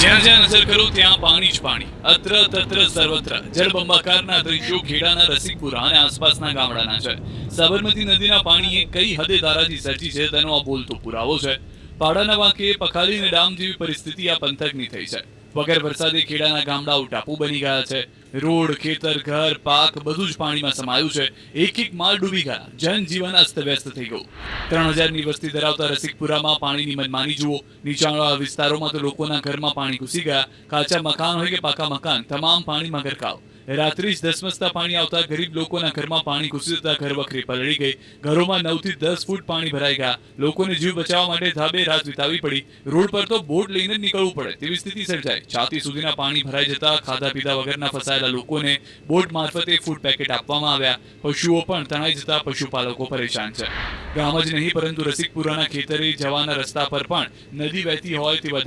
જ્યાં જ્યાં નજર કરું, ત્યાં પાણી જ પાણી. અત્ર તત્ર સર્વત્ર. જળબંબાકારના દ્રશ્યો ખેડાના રસિકપુરા અને આસપાસના ગામડાના છે. સાબરમતી નદીના પાણીએ કઈ હદે તારાજી સર્જી છે તેનો આ બોલતો પુરાવો છે. પાડાના વાંકે પખાલી અને ડામ જેવી પરિસ્થિતિ આ પંથકની થઈ છે. વગર વરસાદે ખેડાના ગામડાઓ ટાપુ બની ગયા છે. રોડ, ખેતર, ઘર, પાક બધું જ પાણીમાં સમાયું છે. એક એક માળ ડૂબી ગયા. જનજીવન અસ્તવ્યસ્ત થઈ ગયું. ત્રણ હજારની વસ્તી ધરાવતા રસિકપુરામાં પાણીની મનમાની જુઓ. નીચાણવાળા વિસ્તારોમાં તો લોકોના ઘરમાં પાણી ઘૂસી ગયા. કાચા મકાન હોય કે પાકા મકાન, તમામ પાણીમાં ગરકાવ. રાત્રિ ધસમસતા પાણી આવતા ગરીબ લોકોના ઘરમાં પાણી ઘૂસી જતા ઘર વખરી પલળી ગઈ. ઘરોમાં નવથી દસ ફૂટ પાણી ભરાઈ ગયા. લોકોને જીવ બચાવવા માટે ધાબે રાત વિતાવી પડી. રોડ પર તો બોટ લઈને નીકળવું પડે. તેવી સ્થિતિ સર્જાઈ. છાતી સુધીના પાણી ભરાઈ જતા ખાધા પીધા વગરના ફસાયેલા લોકોને બોટ મારફતે ફૂડ પેકેટ આપવામાં આવ્યા. પશુઓ પણ તણાઈ જતા પશુપાલકો પરેશાન છે. ગામ જ નહીં, પરંતુ રસિકપુરાના ખેતરે જવાના રસ્તા પર પણ નદી વહેતી હોય તેવા